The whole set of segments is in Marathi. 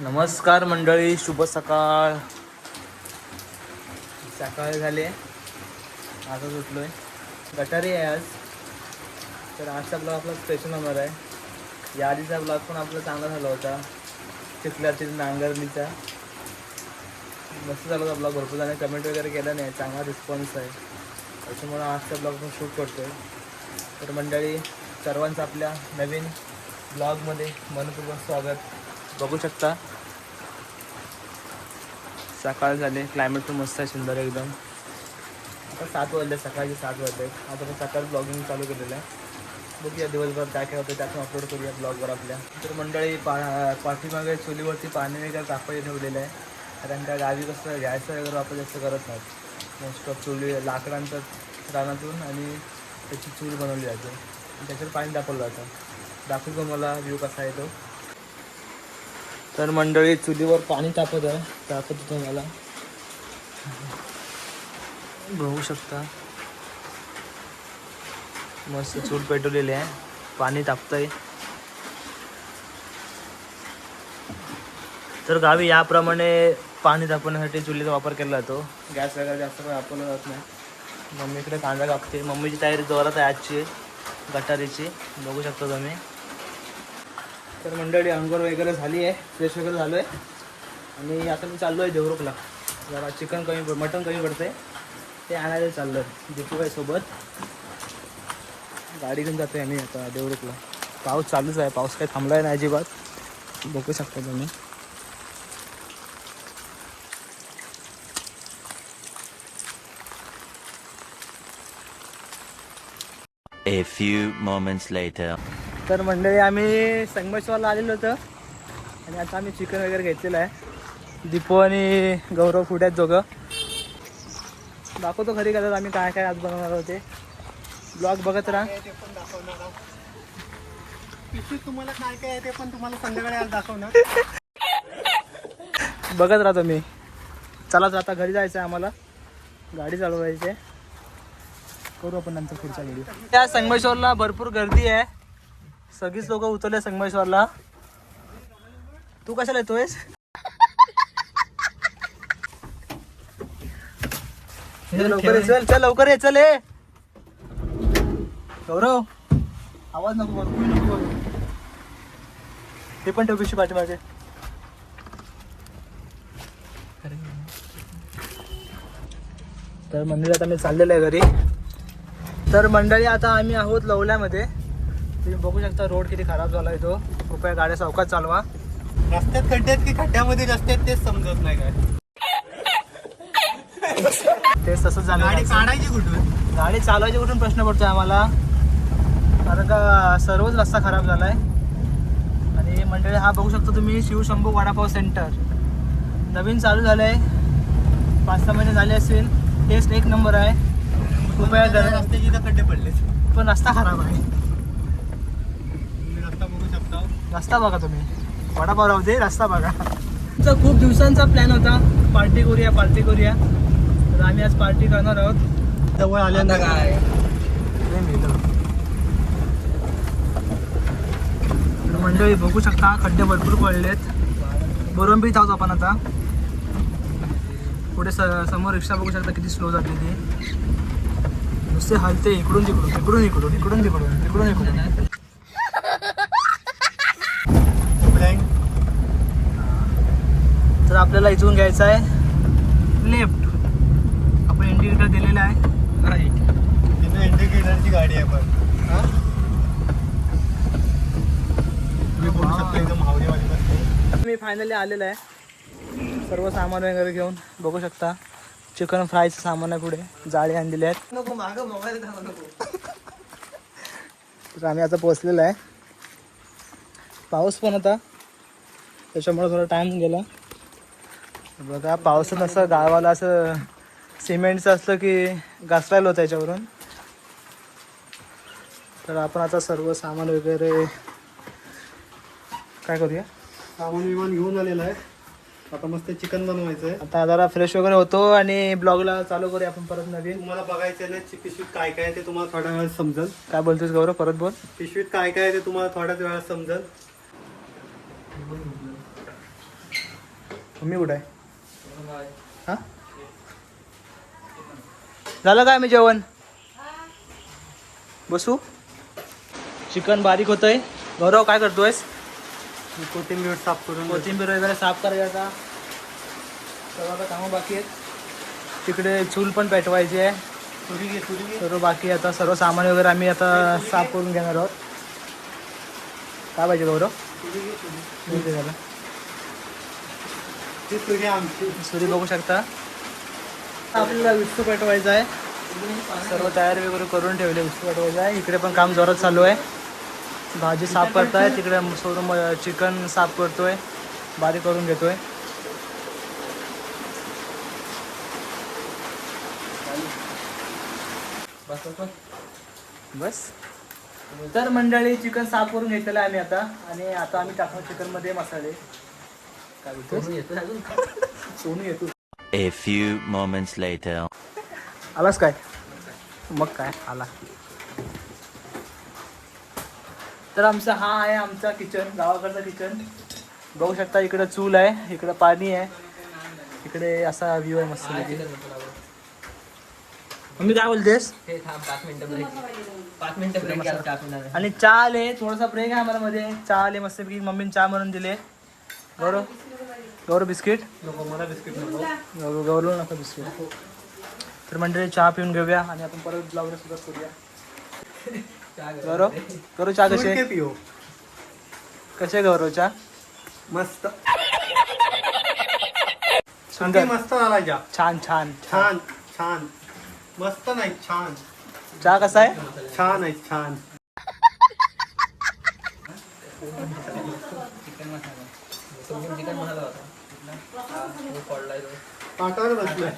नमस्कार मंडळी शुभ सकाळ. सकाळ झाले. आजच उठलोय गटारी आहे आज. तर आजचा ब्लॉग आपला स्पेशल होणार आहे. या आधीचा ब्लॉग पण आपला चांगला झाला होता. चिखल्यातील नांगरणीचा. मस्त झाला होता ब्लॉग भरपूर जणांनी कमेंट वगैरे केला नाही. चांगला रिस्पॉन्स आहे. त्याच्यामुळं आजचा ब्लॉग पण शूट करतोय. तर मंडळी सर्वांचं आपल्या नवीन ब्लॉगमध्ये मनपूर्वक स्वागत. बघू शकता. सकाळ झाले क्लायमेट पण मस्त आहे सुंदर एकदम. आता सात वाजले सकाळचे सात वाजले. आता पण सकाळी ब्लॉगिंग चालू केलेलं आहे. बघूया दिवसभर काय काय होतं त्यातून अपलोड करूया ब्लॉगवर आपल्या. तर मंडळी पा पाठीमागे चुलीवरती पाणी वगैरे तापायला ठेवलेलं आहे. कारण का गावी कसं गॅस वगैरे वापर जास्त करत नाहीत मोस्ट ऑफ चुली लाकडांचं रानातून आणि त्याची चूल बनवली जाते. त्याच्यावर पाणी दाखवलं जातं. दाखवतो मला व्ह्यू कसा येतो तर मंडळी चुलीवर पाणी तापत आहे. तापत होतं मला. बघू शकता. मस्त चूल पेटवलेली आहे. पाणी तापतंय. तर गावी याप्रमाणे पाणी तापवण्यासाठी चुलीचा वापर केला जातो. गॅस वगैरे जास्त काही वापरला जात नाही. मम्मीकडे कांदा कापते. मम्मीची तयारी जोरात आहे आजची. गटारीची. बघू शकता तुम्ही. तर मंडळी अंघोळ वगैरे झाली आहे. फ्रेश वगैरे झालो आहे आणि आता मी चाललो आहे देवरुखला. जरा चिकन कमी मटन कमी पडतंय. ते आणायला चाललो आहे दीपू आहे सोबत. गाडी घेऊन जातोय आम्ही आता देवरुखला. पाऊस चालूच आहे. पाऊस काही थांबला आहे नाही अजिबात. बघू शकता तुम्ही. A few moments later. तर मंडळी आम्ही संगमेश्वरला आलेलो होतो. आणि आता आम्ही चिकन वगैरे घेतलेलं आहे. दीपू आणि गौरव फुट आहेत दोघं. दाखवतो खरी करतात आम्ही काय काय आज बनवणार होते. ब्लॉग बघत राहा. ते पण दाखवणार पिशवीत तुम्हाला काय काय आहे ते पण तुम्हाला संध्याकाळी आज दाखवणार. बघत राहा तुम्ही. चला तर आता घरी जायचं आहे आम्हाला. गाडी चालवायची आहे. करू आपण नंतर पुढचा व्हिडिओ त्या संगमेश्वरला भरपूर गर्दी आहे. सगळीच लोक उतरले संगमेश्वरला. तू कशाला येतोयस? चल लवकर ये चल चल लवकर ये चल ये. गौरव आवाज नको करू तू नको करू. ते पण ठेव पिशवी पाठीमागे. तर मंडळी आता मी चाललेलो आहे घरी. तर मंडळी आता आम्ही आहोत लवल्यामध्ये. तुम्ही बघू शकता रोड किती खराब झाला आहे तो. कृपया गाड्या सावकाश चालवा. रस्त्यात खड्ड्यात की खड्ड्यामध्ये रस्त्यात तेच समजत नाही काय. तेच तसंच झालं गाडी काढायची कुठून? गाडी चालवायची कुठून प्रश्न पडतोय आम्हाला. कारण का सर्वच रस्ता खराब झालाय. आणि मंडळी हा बघू शकता तुम्ही शिवशंभू वडापाव सेंटर नवीन चालू झालंय. पाच सहा महिने झाले असतील टेस्ट एक नंबर आहे. कृपया रस्त्याची खड्डे पडले पण रस्ता खराब आहे तुम्ही रस्ता बघू शकता रस्ता बघा तुम्ही. वडापाव राहू दे रस्ता बघा. आमचा खूप दिवसांचा प्लॅन होता. पार्टी करूया पार्टी करूया. तर आम्ही आज पार्टी करणार आहोत. जवळ आल्यानंतर काय? मंडळी बघू शकता खड्डे भरपूर पडलेत. बोरंबीत आहोत आपण आता. पुढे स समोर रिक्षा बघू शकता किती स्लो जाते ती. नुसते हलते इकडून तिकडून इकडून इकडून इकडून तिकडून इकडून इकडून तर आपल्याला इथून घ्यायचं आहे. लेफ्ट आपण इंडिकेटर दिलेलं आहे. राईट तिथं इंडिकेटरची गाडी आहे पण? तुम्ही बघू शकता एकदम हावरेवाली बसते मी फायनली आलेलं आहे. सर्व सामान वगैरे घेऊन बघू शकता. चिकन फ्रायचं सामान आहे पुढे. जाळी आणलेली आहेत. नको मागं मोबाईल नको. तर आम्ही आता पोहोचलेलो आहे. पाऊस पण होता त्याच्यामुळे थोडा टाईम गेला. बघा पावसात असं गावाला असं सिमेंटचं असलं की घासरायला होतं त्याच्यावरून तर आपण आता सर्व सामान वगैरे काय करूया? सामान विमान घेऊन आलेलं आहे. आता मस्त चिकन बनवायचं आहे. आता जरा फ्रेश वगैरे होतो आणि ब्लॉगला चालू करूया आपण परत नवीन. तुम्हाला बघायचं ना पिशवीत काय काय आहे ते तुम्हाला थोड्या वेळात समजेल. काय बोलतोस गौरव? परत बोल. पिशवीत काय काय आहे ते तुम्हाला थोड्याच वेळात समजेल. मम्मी कुठं आहे? हा? झालं काय मी जेवण? बसू? चिकन बारीक होतंय. गौरव काय करतोयस? कोथिंबीर साफ करून कोथिंबीर वगैरे साफ करायचा सर्व आता कामं बाकी आहेत. तिकडे चूल पण पेटवायची आहे. सर्व बाकी आता. सर्व सामान वगैरे आम्ही आता साफ करून घेणार आहोत. काय पाहिजे गौरव झालं. ती आमची सुरी बघू शकता. आपल्याला विस्तू पेटवायचा आहे. सर्व तयारी वगैरे करून ठेवले विस्तू पाठवायचं आहे. इकडे पण काम जोरात चालू आहे. भाजी साफ करताय. तिकडे सोडून चिकन साफ करतोय. बारीक करून घेतोय. बस. तर मंडळी चिकन साफ करून घेतलेलं आहे आम्ही आता. आणि आता आम्ही टाकणार चिकनमध्ये मसाले. सोनू येतो A few moments later. आलास काय? मग काय? आला. तर आमचा हा आहे आमचा किचन गावाकडचा किचन बघू शकता इकडं चूल आहे इकडं पाणी आहे. इकडे असा व्ह्यू आहे मस्त मम्मी काय बोलतेस? हे थांब पाच मिनिटं पाच मिनिटं ब्रेक घ्या टाकून आणि चहा आले थोडासा ब्रेक आहे आम्हाला मध्ये. चहा आले मस्त की मम्मीने चहा म्हणून दिले. गौरव? गौरव बिस्किट? नको मला बिस्किट नको. गौरव नका बिस्किट. तर मंडळी चहा पिऊन घेऊया आणि आपण परत ब्लॉगला सुरुवात करूया. गौरव गौरव चहा कसे पिओ कसे गौरव चहा? मस्त. सुंदर. मस्त झाला जा छान छान छान. छान मस्त नाही छान. चहा कसा आहे? छान आहे छान. चिकन मसाला होता? पडलाय तो. पाटावर बसलाय.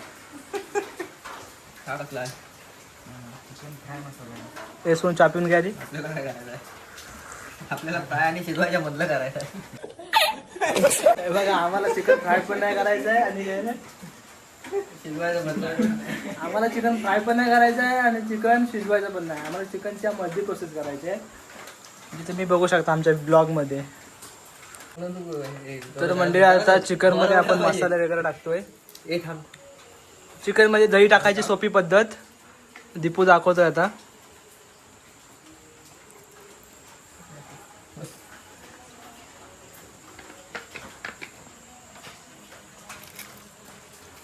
कसला हे सोन पिऊन घ्या आधी. आपल्याला काय करायचं आहे? आपल्याला फ्राय आणि शिजवायच्या मधलं करायचं आहे. हे बघा आम्हाला चिकन फ्राय पण नाही करायचं आहे आणि हे नाही, शिजवायचं मधलं. आम्हाला चिकन फ्राय पण नाही करायचं आहे आणि चिकन शिजवायचं पण नाही. आम्हाला चिकनच्या मध्ये प्रोसेस करायची आहे. म्हणजे तुम्ही बघू शकता आमच्या ब्लॉगमध्ये तर मंडळी आता चिकनमध्ये आपण मसाले वगैरे टाकतोय. चिकनमध्ये दही टाकायची सोपी पद्धत. दीपू दाखवतोय आता.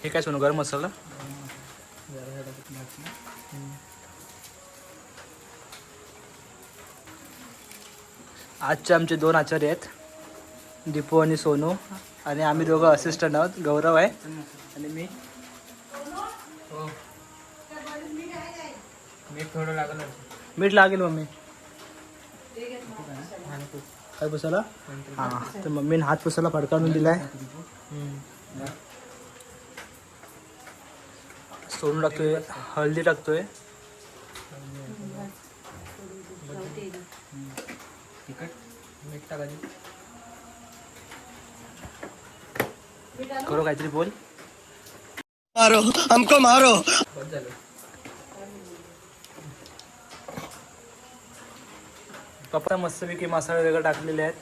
हे काय सोनू गरम मसाला? आजचे आमचे दोन आचार्य आहेत. दीपू आणि सोनू आणि आम्ही दोघं असिस्टंट आहोत. गौरव आहे आणि मी. हो मीठ थोडं लागलं मीठ लागेल मम्मी. काय पुसायला? हा तर मम्मीने हात पुसायला फडकावून दिलाय. सोडून टाकतोय हळदी टाकतोय. तिखट मीठ टाकायचं. करू काहीतरी बोल. बस झालं पप्पा मस्तपैकी मसाले वगैरे टाकलेले आहेत.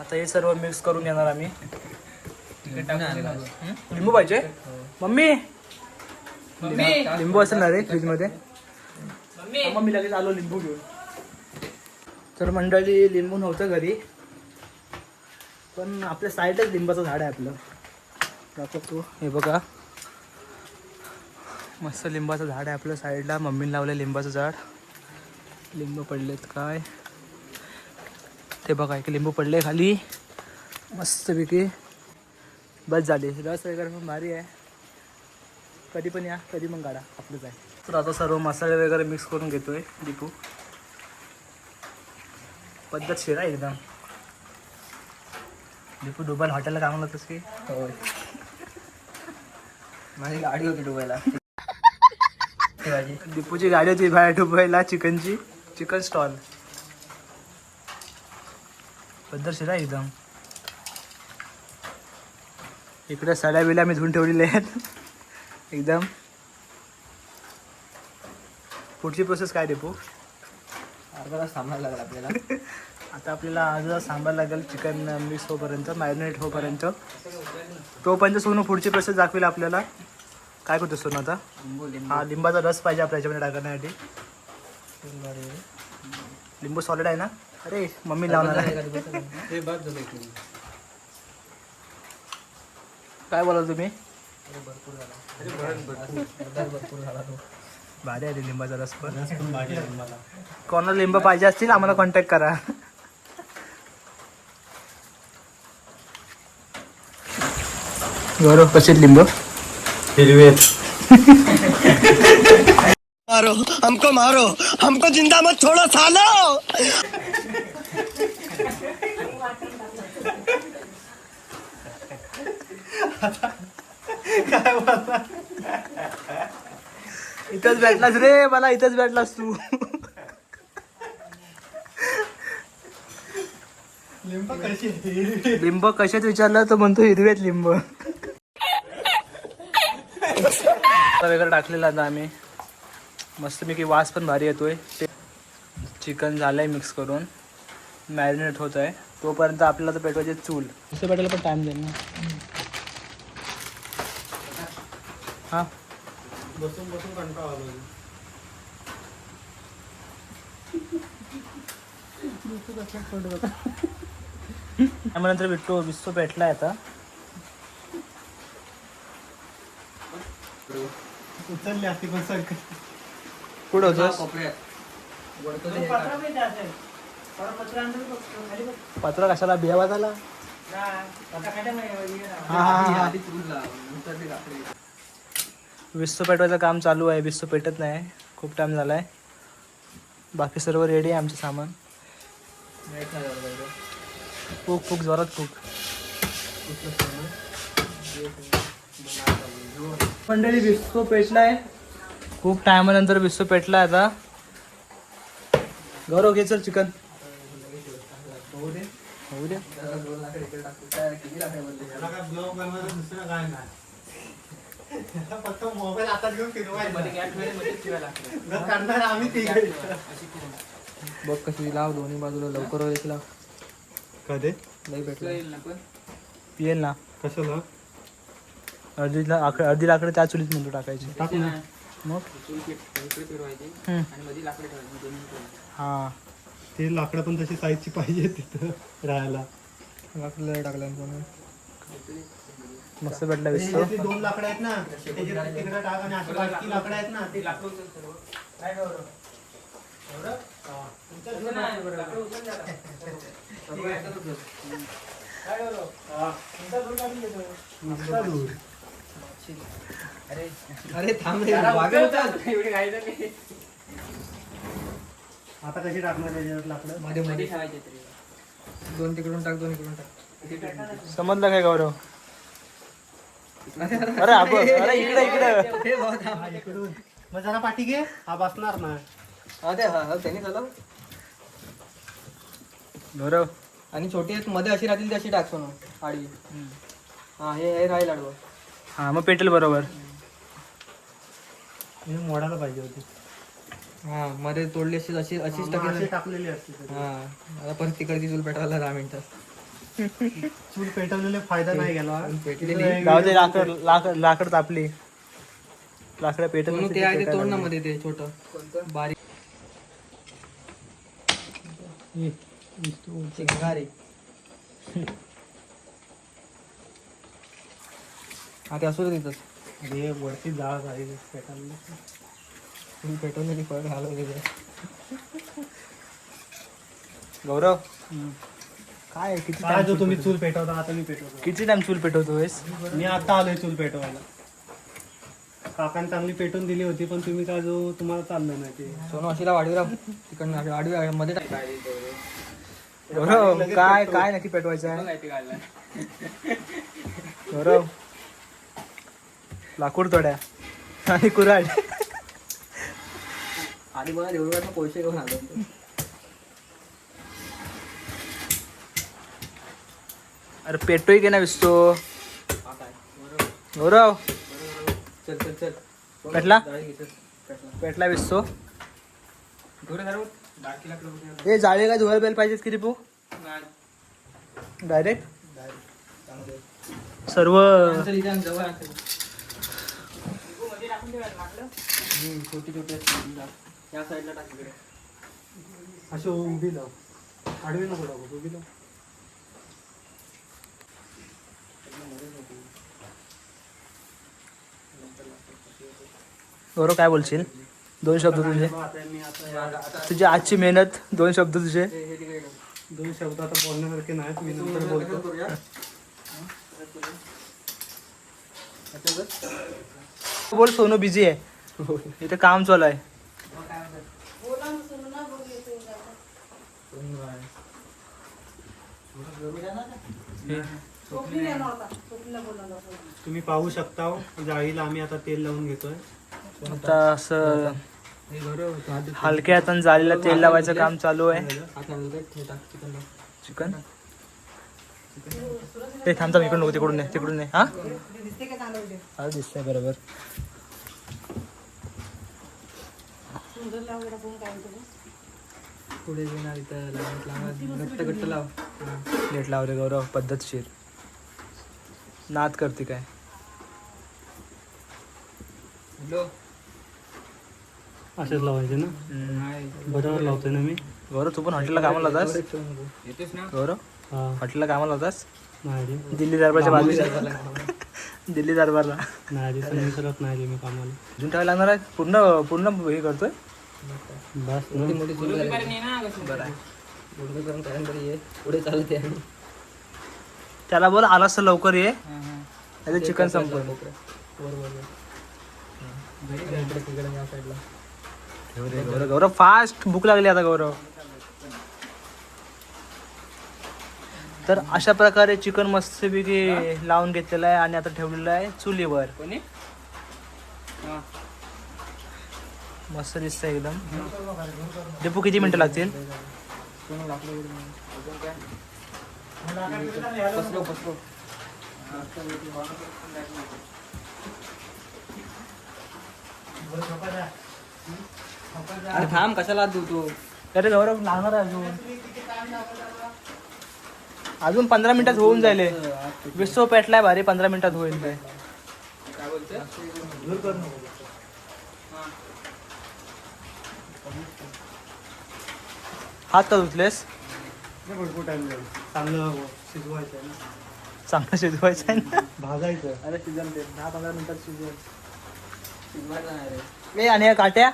आता हे सर्व मिक्स करून घेणार आम्ही? लिंबू पाहिजे? मम्मी? मम्मी. लिंबू असेल ना रे फ्रीजमध्ये मम्मी लगेच आलो लिंबू घेऊन. तर मंडळी लिंबू नव्हतं घरी. पण आपल्या साईडच लिंबाचं झाड आहे आपलं. दाखवतो. हे बघा. मस्त लिंबाचं झाड आहे आपल्या साईडला. मम्मीने लावलं लिंबाचं झाड. लिंबू पडलेत काय? ते बघा एक लिंबू पडले खाली. मस्तपैकी. बस झाली. रस वगैरे पण भारी आहे. कधी पण या कधी पण काढा. आपलंच आहे. तर आता सर्व मसाले वगैरे मिक्स करून घेतोय दीपू. पद्धत आहे एकदम. दीपू दुबईला हॉटेलला कामाला होतंस की? होय. माझी गाडी होती डुबायला. दीपूची गाडी होती बाहेर दुबईला चिकनची. Chicken stall. पद्धतशीर आहे एकदम. इकडे सड्या बिल्या मी धुवून ठेवलेल्या आहेत. एकदम. पुढची प्रोसेस काय दीपू अर्धा तास थांबायला लागला आपल्याला. आता आपल्याला आज सांबार लागेल चिकन मिक्स होईपर्यंत मॅरिनेट होईपर्यंत तोपर्यंत सोनू पुढची प्रोसेस दाखवेल आपल्याला. काय करतो सोनू आता? हा लिंबाचा रस पाहिजे आपल्या याच्यामध्ये टाकण्यासाठी. लिंबू सॉलिड आहे ना? अरे मम्मी लावणार आहे. काय बोलाल तुम्ही? भारी आहे लिंबाचा रस पण. कोणाला लिंब पाहिजे असतील आम्हाला कॉन्टॅक्ट करा. गौरव कसे लिंब. मारो हमको मारो हमको जिंदा मत छोड़ो सालो! इथंच भेटलास रे मला इथंच भेटलास तू. लिंब कशी आहे? लिंब कशात विचारलं तर म्हणतो हिरवेत लिंब. वगैरे टाकलेला आता आम्ही. मस्तपैकी वास पण भारी येतोय. चिकन झालंय मिक्स करून. मॅरिनेट होत आहे तोपर्यंत आपल्याला तर पेटवायचे चूल. दुसऱ्या पेटायला पण टाइम देईल ना. हां? बसून बसून कंटाळा नंतर विस्तो पेटलाय आता. उचलली असती पण सरकत पुढं होतोस? कोपऱ्यात. वरतो ते पत्र कशाला? बिया वाजायला हा हा आधी- हा आधी चूल लाव, नंतर ते लाकडी. विस्तो पेटवायचं काम चालू आहे. विस्तो पेटत नाही. खूप टाइम झाला आहे बाकी सर्व रेडी आहे आमचं सामान. फूक फूक जोरात फूक. मंडळी विस्तो पेटलाय. खूप टायमानंतर विस्तो पेटलाय आता. गौरव घे चल चिकन. होऊ दे नाही मोबाईल घेऊन करणार आम्ही बघ कशी लाव दोन्ही बाजूला लवकर लाव कधी? लई भेटलं. पिયેल ना. कशाला? अर्धी लाकड अर्धी लाकडं त्या चुलीत म्हणतो टाकायची. टाक ना. मग? हम्म. हा. ते लाकडं पण तशी साईजची पाहिजे तिथं राहायला. लाकडं टाकलं मस्त भेटला विस्तो ते दोन लाकडं आहेत ना. त्याच्यात तिकडं टाक आणि अशी बारकी लाकडं आहेत ना. ते लाकडं अरे थांब रे, वागेल उचल. आता कशी टाकणार त्याच्यात लाकडं मध्ये मध्ये दोन तिकडून टाक दोन इकडून टाक. समजलं काय गौरव? अरे आप अरे इकडे इकडे. हे भाऊ थांब. हा, इकडून. मग जरा पाठी घे. हा बसणार ना. हा ते हा हा, त्यांनी झालं गौरव. आणि छोटी एक मध्ये अशी राहतील ती अशी टाक सोनू आडवी हा हे हे राहील आडवं. हा मग पेटेल बरोबर. हे मोडायला पाहिजे होती. हा मध्ये तोडली अशी अशी अशीच टाकेल अशी टाकलेली असते. हा आता परत तिकडची चूल पेटायला दहा मिनिटं चूल पेटवलेले फायदा नाही गेला. पेटलेली जाऊ दे लाकड लाकड लाकड तापली. लाकड ते आहे ते तोड ना. मध्ये ते छोट. बारीक. चिंगारी हा ते असू दे तिथंच. अरे वरती जाळ आहे पेटायला चूल पेटवलेली फळ घालवली ते. गौरव काय किती काय जो तुम्ही चूल पेटवता आता मी पेटवतो. पेटव- किती टाइम चूल पेटवतोयस मी आता आलोय चूल पेटवायला. काकाने चांगली पेटवून दिली होती पण तुम्ही काय जो तुम्हाला चाललं नाही ते. सोनू अशीला वाढवी राह तिकडनं वाढवी मध्ये गौरव काय काय नक्की पेटवायचं आहे? गौरव. लाकूड तोड्या. आणि कुऱ्हाड. आणि बघा देऊळवाडनं पैसे घेऊन आलो. अरे पेटतोय की नाही विसतो? गौरव. चल चल चल. पेटला. पेटला. विसतो. हे जाळे काय धुवायला प्यायला पाहिजेत किती पू डायरेक्ट सर्व छोटी छोटी या साईडला अशी उभी लाव. आडवी नको उभी लाव. गौरव काय बोलशील? दोन शब्द तुझे. तुझी आजची मेहनत दोन शब्द तुझे. दोन शब्द आता बोलण्यासारखे नाहीत मी नंतर बोलतो. बोल सोनू बिझी आहे. इथे काम चालू आहे. तुम्ही पाहू शकता जाळीला आम्ही आता तेल लावून घेतोय. आता असं हलक्या हातानं जाळीला तेल लावायचं काम चालू आहे. चिकन? ते थांबता इकडून नको तिकडून नाही तिकडून नाही हा? हा दिसतंय बरोबर. पुढे येणार इथं लावत लावत घट्ट घट्ट लाव. प्लेट लावले गौरव पद्धतशीर. नाद करते काय? हॅलो. असेच लावायचे ना? बरोबर लावतोय ना मी? गौरव तू पण हॉटेलला कामाला होतास येतेस ना? गौरव? हॉटेलला कामाला होतास? नाही. दिल्ली दरबारच्या बाजूला. दिल्ली दरबारला. नाही करत नाही मी कामाला. अजून लागणार आहे? पूर्ण पूर्ण हे करतोय? बस. मोठी मोठी सुरू बरं आहे. पुढे चालते त्याला बोल आलास तर लवकर ये. नाही चिकन संपलं गौरव गौरव फास्ट भूक लागली आता गौरव. तर अशा प्रकारे चिकन मस्तपैकी लावून घेतलेलं आहे आणि आता ठेवलेलं आहे चुलीवर. कोणी? मस्त दिसतंय एकदम. दीपू किती मिनिटं लागतील? अरे थांब कशाला देऊ तू? अरे गौरव लागणार आहे अजून. अजून पंधरा मिनिटात होऊन जाईल. विसव पेटलाय भारी पंधरा मिनिटात होईल ते. काय बोलतोय हात का धुतलेस? हे भरपूर टाइम जाईल चांगलं शिजवायचं आहे ना. चांगलं शिजवायचं आहे ना? भाजायचं अरे शिजन ते. दहा पंधरा मिनिटात शिजवेल शिजवायचं नाही रे. ए आणि या काट्या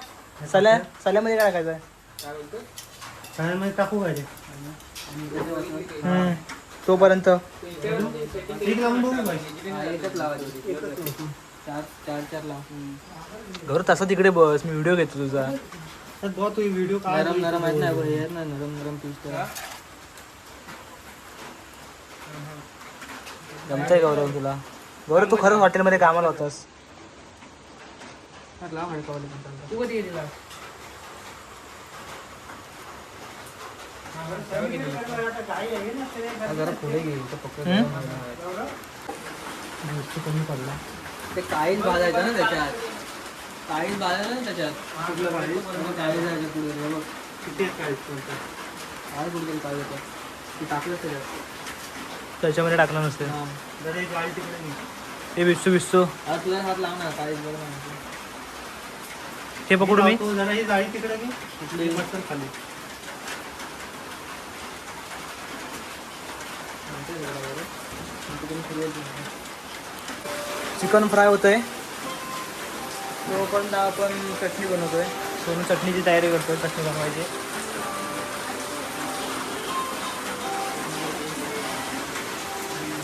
सल्या सल्यामध्ये काय टाकायचं आहे? काय टाकू काय रे हम्म. तोपर्यंत? घर तसं तिकडे बस मी व्हिडिओ घेतो तुझा. तू व्हिडिओ नरम नरम आहेत ना हे आहेत नरम नरम पीस करा जमतंय गौरव तुला. गौरव तू खरंच हॉटेलमध्ये कामाला होतास. लाव तू कधी जरा पुढे घे इथं पकड हम्म? ते काळीच भाजायचं ना त्याच्यात. काळीच भाजायचं ना त्याच्यात. काळी जायचं पुढे बघ. किती आहेत काय कुठे काळी होतं ती? टाकलं त्याच्यात त्याच्यामध्ये टाकलं नसते. हा. हे विसू विसू. हा तुझा हात काळीच ना हे पकडू मी जरा ही जाळी तिकडे? पटकन खाली. चिकन फ्राय होतंय. तोपर्यंत आपण चटणी बनवतोय. सोनू चटणीची तयारी करतोय चटणी बनवायची.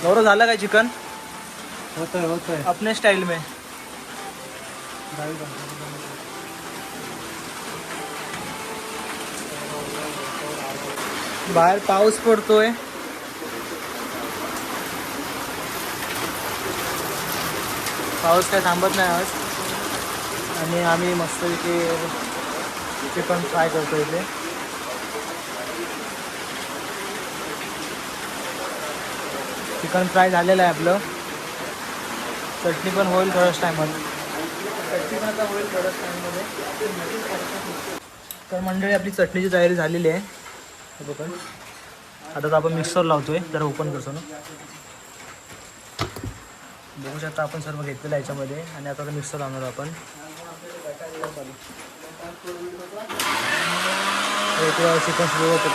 गौरव झालं काय चिकन होत आहे होत आहे अपने स्टाईल में. बाहेर पाऊस पडतोय. पाऊस काय थांबत नाही आज. आणि आम्ही मस्त इथे चिकन फ्राय करतो इथे. चिकन फ्राय झालेलं आहे आपलं. चटणी पण होईल थोड्याच टायमात चटणी पण आता होईल थोड्याच टायमामध्ये तर मंडळी आपली चटणीची तयारी झालेली आहे. बघा. आता तर आपण मिक्सर लावतोय. जरा ओपन करतो ना. बघू शकता आपण सर्व घेतलेलं आहे याच्यामध्ये. आणि आता मिक्सर लावणार आपण. चिकन सुरू होतं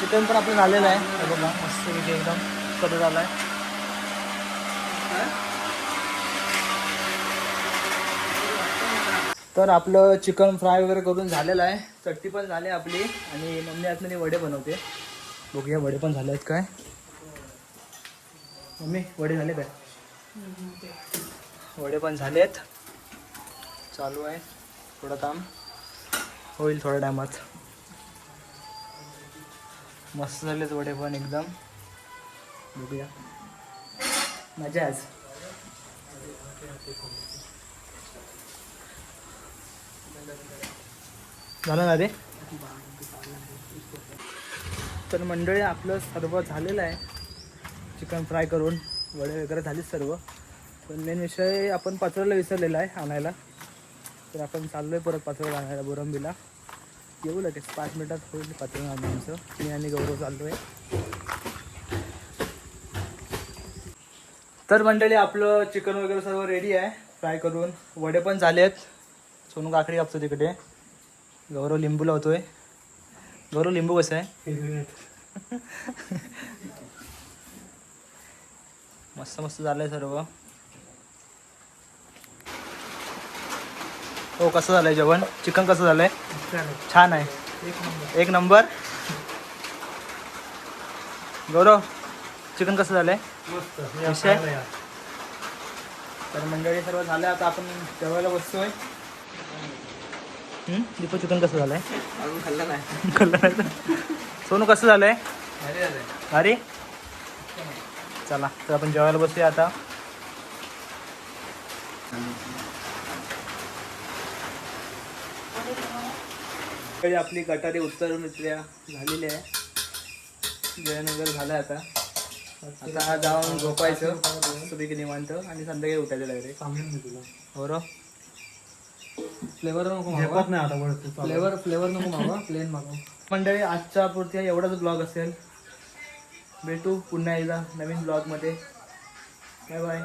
चिकन पण आपलं झालेलं आहे. बघा मस्त एकदम कडू झाला आहे तर आपलं चिकन फ्राय वगैरे करून झालेलं आहे. चटणी पण झाली आहे आपली आणि मम्मी आतमध्ये वडे बनवते. बघूया वडे पण झाले आहेत काय. मम्मी वडे झाले काय? वडे पण झालेत. चालू आहे. थोडं काम होईल थोड्या टायमात. मस्त झालेत वडे पण एकदम. बघूया. मजा आज. झालं ना रे? तर मंडळी आपलं सर्व झालेलं आहे. चिकन फ्राय करून वडे वगैरे झालेत सर्व. पण मेन विषय आपण पाचोळ्याला विसरलेला आहे आणायला. तर आपण चाललो आहे परत पाचोळ्याला आणायला बोरंबीला. येऊ लगेच. पाच मिनिटात होईल पाचोळा आमचं. मी आणि गौरव चाललो आहे तर मंडळी आपलं चिकन वगैरे सर्व रेडी आहे. फ्राय करून वडे पण झाले आहेत सोनू काकडी कापतो तिकडे. गौरव लिंबू लावतोय. गौरव लिंबू कसं आहे? मस्त मस्त झालंय सर्व. हो कसं झालंय जेवण? चिकन कसं झालंय? छान आहे. एक नंबर. गौरव चिकन कसं झालंय? विषय? तर मंडळी सर्व झालं. आता आपण जेवायला बसतोय. हम्म? दीपू चिकन कसं झालंय? अजून खाल्लं नाही. कळलं नाही. सोनू कसं झालंय? अरे चला तर आपण जेवायला बसूया आता. आपली गटारी उत्तर मित्र्या झालेली आहे. जेवण वगैरे झालं आता. आता जाऊन झोपायचं. मस्तपैकी निवांत. आणि संध्याकाळी उठायचं डायरेक्ट हो फ्लेवर नको झेपत नाही आता फ्लेवर फ्लेवर नको मागवा प्लेन मागव मंडळी आजच्या पुरती एवढाच ब्लॉग असेल. भेटू पुन्हा एकदा नवीन ब्लॉगमध्ये बाय बाय